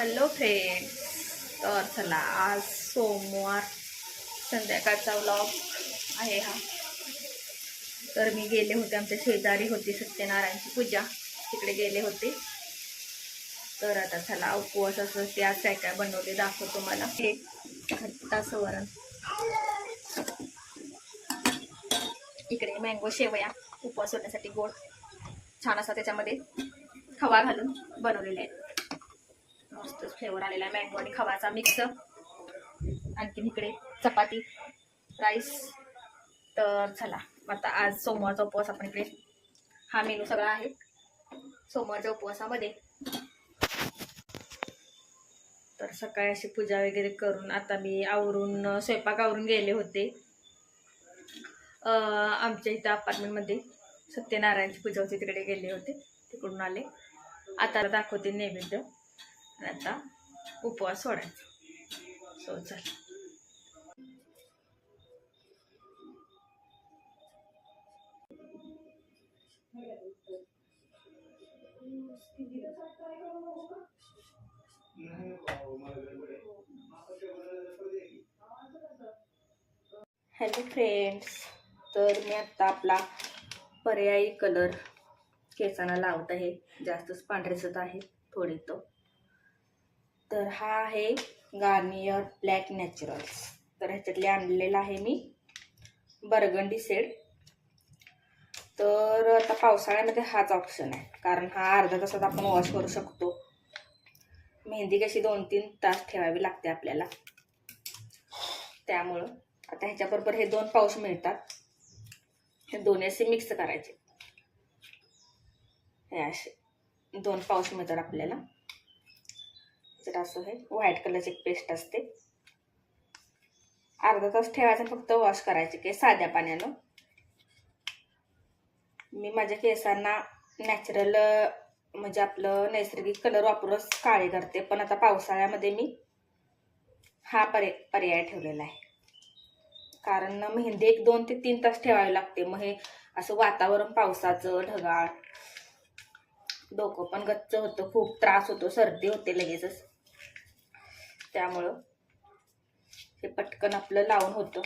Hello friends तर चला आज सोमवार संध्याकाळचा व्लॉग आहे हा. तर मी गेले होते आमच्या शेजारी होती सत्यनारायणची पूजा. तिकडे गेले होते. तर आता चला उपवास असं ते आज काय काय बनवले दाखवतो मला हे तास वरण इकडे मँगो शेवया उपवास होण्यासाठी गोड छान असा त्याच्यामध्ये खवा घालून बनवलेले आहेत. मस्त फ्लेवर आलेला आहे. मँगो आणि खवाचा मिक्स आणखीन इकडे चपाती राईस तर चला आता आज सोमवारचा उपवास आपण इकडे. हा मेनू सगळा आहे. सोमवारच्या उपवासामध्ये. तर सकाळी अशी पूजा वगैरे करून आता मी आवरून स्वयंपाक आवरून गेले होते. आमच्या इथं अपार्टमेंटमध्ये सत्यनारायणची पूजा होती. तिकडे गेले होते. तिकडून आले. आता दाखवते नैवेद्य. आणि आता उपवास सोडायचा. सो चल. हॅलो फ्रेंड्स तर मी आत्ता आपला पर्यायी कलर केसांना लावत आहे. जास्तच पांढरेसत आहे. थोडे तो. तर हा आहे गार्नियर ब्लॅक नॅचरल्स. तर ह्याच्यातले आणलेला आहे मी बर्गंडी सेड. तर आता पावसाळ्यामध्ये हाच ऑप्शन आहे. कारण हा अर्धा तासात आपण वॉश करू शकतो. मेहंदी कशी दोन तीन तास ठेवावी लागते आपल्याला. त्यामुळं आता ह्याच्याबरोबर हे दोन पाऊस मिळतात. हे दोन्ही असे मिक्स करायचे. हे असे दोन पाऊस मिळतात आपल्याला. जरा असं हे व्हाईट कलरची पेस्ट असते. अर्धा तास ठेवायचं फक्त वॉश करायचे केस साध्या पाण्यानं. मी माझ्या केसांना नॅचरल म्हणजे आपलं नैसर्गिक कलर वापरूनच काळे करते पण आता पावसाळ्यामध्ये मी हा पर्या पर्याय ठेवलेला आहे. कारण मेहंदी एक दोन ते तीन तास ठेवावी लागते मग हे असं वातावरण पावसाचं ढगाळ डोकं पण गच्च होतं खूप त्रास होतो सर्दी होते लगेचच. त्यामुळं हे पटकन आपलं लावून होतं.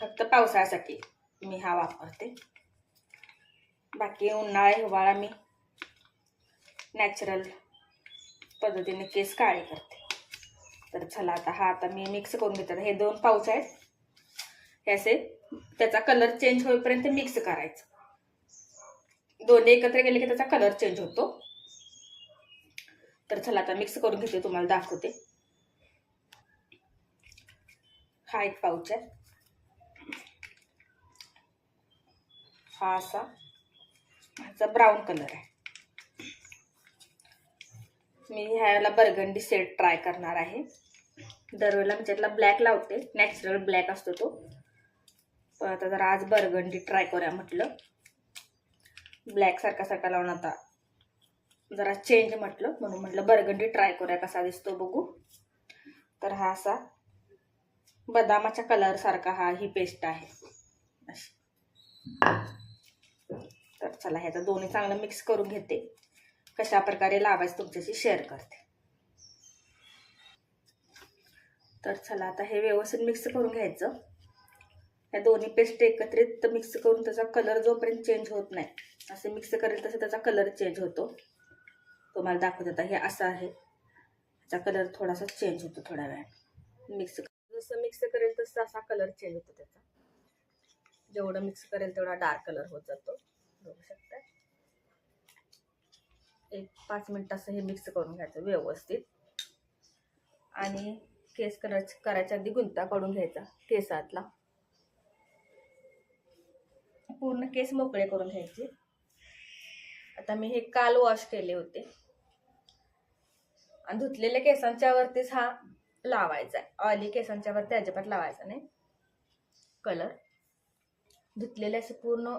फक्त पावसाळ्यासाठी मी हा वापरते. बाकी उन्हाळा हिवाळा मी नॅचरल पद्धतीने केस काळे करते. तर चला आता हा आता मी मिक्स करून घेते. हे दोन पाऊच आहेत. हे असे त्याचा कलर चेंज होईपर्यंत मिक्स करायचं. दोन्ही एकत्र गेले की त्याचा कलर चेंज होतो. तर चला आता मिक्स करून घेते तुम्हाला दाखवते. हा एक पाऊच आहे. हा असा. ह्याचा ब्राऊन कलर आहे. मी ह्याला बर्गंडी सेट ट्राय करणार आहे. दरवेळेला मी त्यातला ब्लॅक लावते. नॅचरल ब्लॅक असतो तो. पण आता जरा आज बर्गंडी ट्राय करूया म्हटलं. ब्लॅक सारखा सारखा लावून आता जरा चेंज म्हटलं म्हणून म्हटलं बर्गंडी ट्राय करूया कसा दिसतो बघू. तर हा असा बदामाच्या कलर सारखा हा ही पेस्ट आहे. अशी. तर चला ह्याचा दोन्ही चांगलं मिक्स करून घेते. कशा प्रकारे लावायचं तुमच्याशी शेअर करते. तर चला आता हे व्यवस्थित मिक्स करून घ्यायचं. या दोन्ही पेस्ट एकत्रित मिक्स करून त्याचा कलर जोपर्यंत चेंज होत नाही असे मिक्स करेल तसं त्याचा कलर चेंज होतो. तुम्हाला दाखवत आता हे असं आहे. त्याचा कलर थोडासा चेंज होतो थोड्या वेळात मिक्स जसं मिक्स करेल तसं असा कलर चेंज होतो त्याचा. जेवढं मिक्स करेल तेवढा डार्क कलर होत जातो. बघू शकता एक पाच मिनिट असं हे मिक्स करून घ्यायचं व्यवस्थित. आणि केस कलर करायच्या आधी गुंता काढून घ्यायचा केसातला. पूर्ण केस मोकळे करून घ्यायचे. आता मी हे काल वॉश केले होते. आणि धुतलेल्या केसांच्या वरतीच हा लावायचा आहे. ऑइली केसांच्या वरती अजिबात लावायचा नाही. कलर धुतलेले असे पूर्ण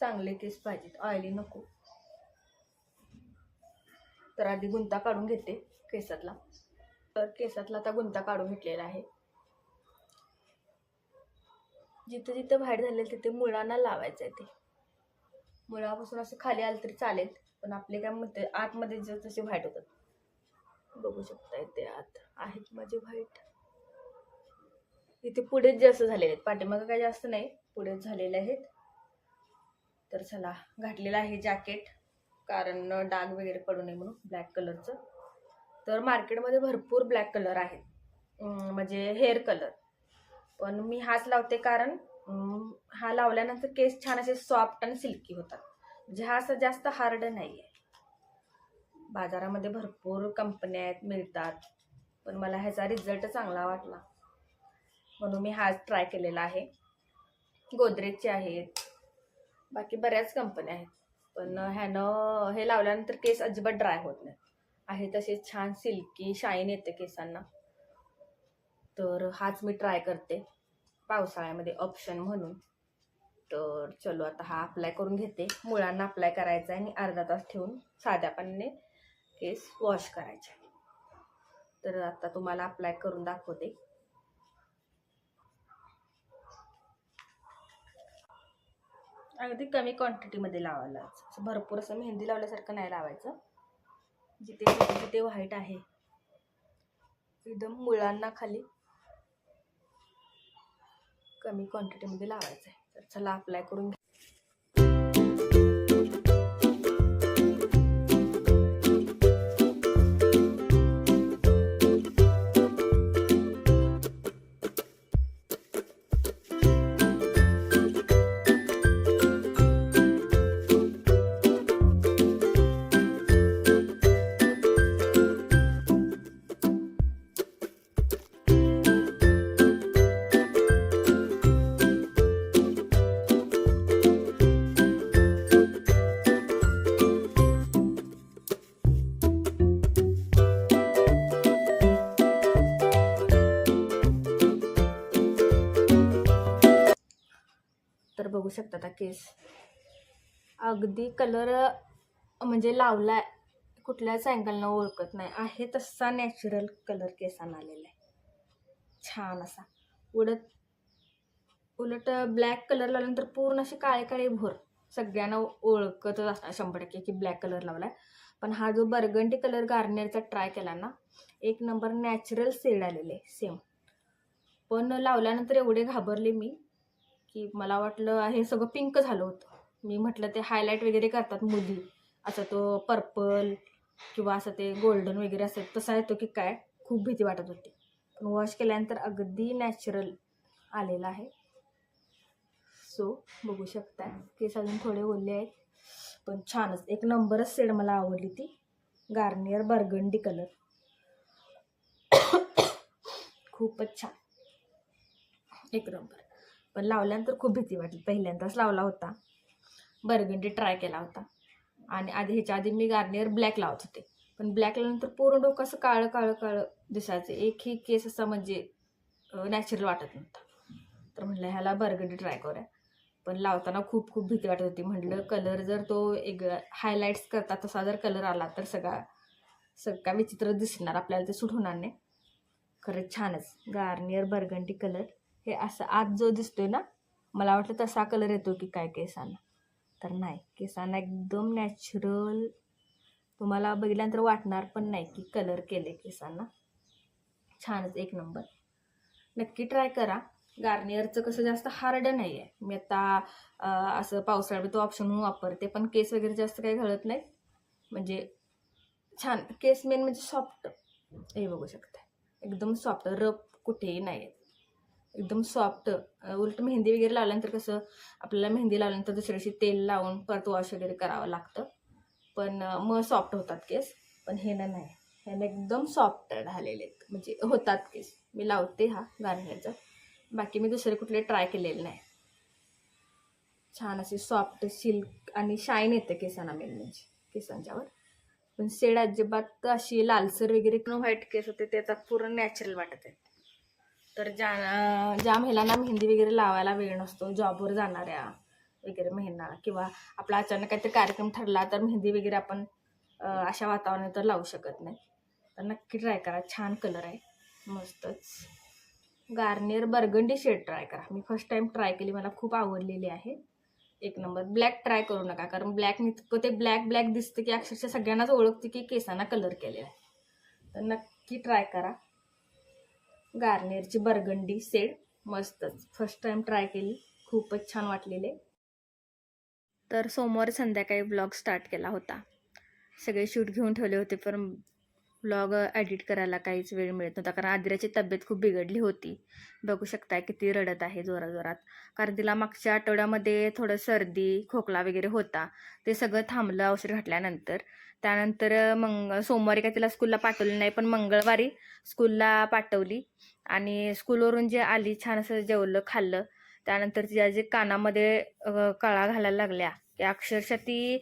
चांगले केस पाहिजेत. ऑइली नको. तर आधी गुंता काढून घेते केसातला. तर केसातला आता गुंता काढून घेतलेला आहे. जिथं जिथं बाहेर झालेलं तिथे मुळांना लावायचं आहे ते. मुळापासून असं खाली आलं तरी चालेल पण आपले काय म्हणते आतमध्ये जर तसे व्हाईट होतात. बघू शकता इथे आत आहेत माझे व्हाईट इथे पुढेच जास्त झालेले आहेत. पाठीमागं काय जास्त नाही पुढेच झालेले आहेत. तर चला घातलेलं आहे जॅकेट कारण डाग वगैरे पडू नये म्हणून ब्लॅक कलरचं तर मार्केटमध्ये भरपूर ब्लॅक कलर आहेत. म्हणजे हेअर कलर पण मी हाच लावते कारण हा लावल्यानंतर केस छान असे सॉफ्ट आणि सिल्की होतात. म्हणजे हा असं जास्त हार्ड नाही आहे बाजारामध्ये भरपूर कंपन्या आहेत मिळतात. पण मला ह्याचा रिझल्ट चांगला वाटला. म्हणून मी हाच ट्राय केलेला आहे. गोदरेजचे आहेत. बाकी बऱ्याच कंपन्या आहेत. पण ह्यानं हे लावल्यानंतर केस अजिबात ड्राय होत नाही आहे तसे छान सिल्की शाईन येते केसांना. तर हाच मी ट्राय करते. पावसाळ्यामध्ये ऑप्शन म्हणून. तर चलो आता हा अप्लाय करून घेते. मुळांना अप्लाय करायचा आहे आणि अर्धा तास ठेवून साध्या पाण्याने केस वॉश करायचे तर आता तुम्हाला अप्लाय करून दाखवते. अगदी कमी क्वांटिटीमध्ये लावायला असं भरपूर असं मेहंदी लावल्यासारखं नाही लावायचं. जिथे जिथे व्हाईट आहे. एकदम मुळांना खाली कमी क्वांटिटीमध्ये लावायचं आहे तर चला अप्लाय करून शकता आता केस. अगदी कलर म्हणजे लावला कुठल्याच अँगलनं ओळखत नाही. आहे तसा नॅचरल कलर केसांना आलेला आहे. छान असा. उडत उलट ब्लॅक कलर लावल्यानंतर पूर्ण असे काळे काळे भोर. सगळ्यांना ओळखतच असणार शंभर टक्के की ब्लॅक कलर लावला आहे पण हा जो बर्गंडी कलर गार्नियरचा ट्राय केला ना एक नंबर नॅचरल सेड आलेले सेम पण लावल्यानंतर एवढे घाबरले मी की मला वाटलं हे सगळं पिंक झालं होतं. मी म्हटलं ते हायलाईट वगैरे करतात मुली. असं तो पर्पल किंवा असं ते गोल्डन वगैरे असं तसा येतो की काय खूप भीती वाटत होती. पण वॉश केल्यानंतर अगदी नॅचरल आलेला आहे. सो बघू शकता केस अजून थोडे ओले आहेत पण छानच. एक नंबरच सेड मला आवडली ती. गार्नियर बर्गंडी कलर खूपच छान. एक नंबर पण लावल्यानंतर खूप भीती वाटली. पहिल्यांदाच लावला होता. बर्गंडी ट्राय केला होता. आणि आधी ह्याच्या आधी मी गार्नियर ब्लॅक लावत होते. पण ब्लॅक लावल्यानंतर पूर्ण डोकं असं काळं काळं काळं दिसायचं. एकही केस असा म्हणजे नॅचरल वाटत नव्हता. तर म्हटलं ह्याला बर्गंडी ट्राय करूया. पण लावताना खूप खूप भीती वाटत होती. म्हटलं कलर जर तो एक हायलाईट्स करता तसा जर कलर आला तर सगळा सगळा विचित्र दिसणार. आपल्याला ते सूट होणार नाही. खरंच छानच. गार्नियर बर्गंडी कलर हे असं आत जो दिसतोय ना मला वाटलं तसा कलर येतो की काय केसांना. तर नाही केसांना एकदम नॅचरल तुम्हाला बघितल्यानंतर वाटणार पण नाही की कलर केले केसांना. छानच एक नंबर नक्की ट्राय करा. गार्नियरचं कसं जास्त हार्ड नाही आहे मी आता असं पावसाळ्यात तो ऑप्शन म्हणून वापरते पण केस वगैरे जास्त काही घालत नाही. म्हणजे छान केस मेन म्हणजे सॉफ्ट हे बघू शकता एकदम सॉफ्ट रफ कुठेही नाही आहे एकदम सॉफ्ट उलट मेहंदी वगैरे लावल्यानंतर कसं आपल्याला मेहंदी लावल्यानंतर दुसऱ्या दिवशी तेल लावून परत वॉश वगैरे करावं लागतं. पण मग सॉफ्ट होतात केस. पण हे ना नाही. ह्यानं एकदम सॉफ्ट झालेले आहेत. म्हणजे होतात केस. मी लावते हा गार्नियरचा. बाकी मी दुसरे कुठले ट्राय केलेले नाही. छान असे सॉफ्ट सिल्क आणि शाईन येते केसांना मेन म्हणजे केसांच्यावर. पण शेड अजिबात अशी लालसर वगैरे किंवा व्हाईट केस होते त्याचा पूर्ण नॅचरल वाटत आहे. तर ज्या ज्या महिलांना मेहंदी वगैरे लावायला वेळ नसतो जॉबवर जाणाऱ्या वगैरे महिना किंवा आपला अचानक काहीतरी कार्यक्रम ठरला तर मेहंदी वगैरे आपण अशा वातावरणात तर लावू शकत नाही. तर नक्की ट्राय करा. छान कलर आहे. मस्तच. गार्नियर बर्गंडी शेड ट्राय करा. मी फर्स्ट टाईम ट्राय केली. मला खूप आवडलेली आहे. एक नंबर ब्लॅक ट्राय करू नका. कारण ब्लॅक इतकं ते ब्लॅक ब्लॅक दिसतं की अक्षरशः सगळ्यांनाच ओळखते की केसांना कलर केलेला आहे. तर नक्की ट्राय करा. गार्नियरची बर्गंडी सेड मस्तच. फर्स्ट टाइम ट्राय केली. खूपच छान वाटलेले. तर सोमवार संध्याकाळी ब्लॉग स्टार्ट केला होता. सगळे शूट घेऊन ठेवले होते पण ब्लॉग एडिट करायला काहीच वेळ मिळत नव्हता कारण आदिराची तब्येत खूप बिघडली होती. बघू शकताय किती रडत आहे जोराजोरात कारण तिला मागच्या आठवड्यामध्ये थोडं सर्दी खोकला वगैरे होता. ते सगळं थांबलं औषध घातल्यानंतर. त्यानंतर मंग सोमवारी काय तिला स्कूलला पाठवली नाही पण मंगळवारी स्कूलला पाठवली. आणि स्कूलवरून जे आली छान असं जेवलं खाल्लं. त्यानंतर तिच्या जे कानामध्ये कळा घालायला लागल्या. अक्षरशः ती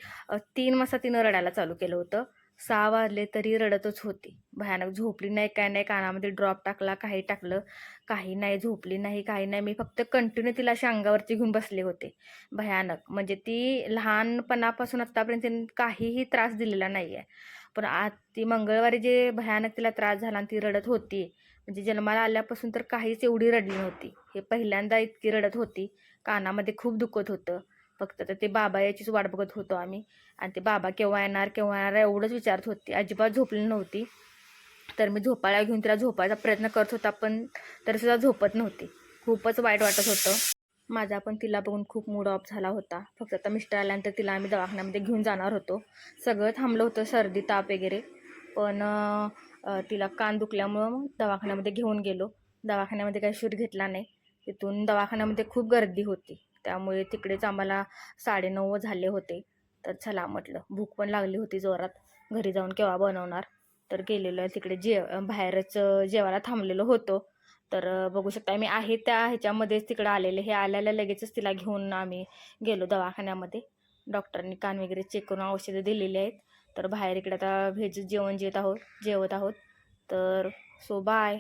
तीन वाजता तिनं रडायला चालू केलं होतं. सहा वाजले तरी रडतच होती. भयानक झोपली नाही काय नाही कानामध्ये ड्रॉप टाकला काही टाकलं काही नाही झोपली नाही काही नाही. मी फक्त कंटिन्यू तिला अशी अंगावरती घेऊन बसले होते. भयानक. म्हणजे ती लहानपणापासून आत्तापर्यंत काहीही त्रास दिलेला नाही आहे पण आज ती मंगळवारी जे भयानक तिला त्रास झाला आणि ती रडत होती म्हणजे जन्माला आल्यापासून तर काहीच एवढी रडली नव्हती. हे पहिल्यांदा इतकी रडत होती. कानामध्ये खूप दुखत होतं. फक्त. तर ते बाबा याचीच वाट बघत होतो आम्ही. आणि ते बाबा केव्हा येणार केव्हा येणार एवढंच विचारत होती. अजिबात झोपली नव्हती. तर मी झोपायला घेऊन तिला झोपायचा प्रयत्न करत होता पण तरीसुद्धा झोपत नव्हती. खूपच वाईट वाटत होतं. माझा पण तिला बघून खूप मूड ऑफ झाला होता. फक्त आता मिस्टर आल्यानंतर तिला आम्ही दवाखान्यामध्ये घेऊन जाणार होतो. सगळं थांबलं होतं सर्दी ताप वगैरे. पण तिला कान दुखल्यामुळं दवाखान्यामध्ये घेऊन गेलो. दवाखान्यामध्ये काही शूट घेतला नाही. तिथून दवाखान्यामध्ये खूप गर्दी होती. त्यामुळे तिकडेच आम्हाला साडेनऊ झाले होते. तर चला म्हटलं भूक पण लागली होती जोरात. घरी जाऊन केव्हा बनवणार? तर गेलेलो आहे तिकडे जे बाहेरच जेवायला थांबलेलो होतो. तर बघू शकता मी आहे त्या ह्याच्यामध्येच तिकडं आलेले. हे आल्याला लगेचच तिला घेऊन आम्ही गेलो दवाखान्यामध्ये. डॉक्टरांनी कान वगैरे चेक करून औषधं दिलेली आहेत. तर बाहेर इकडे आता व्हेज जेवण जेवत आहोत जेवत आहोत. तर सो बाय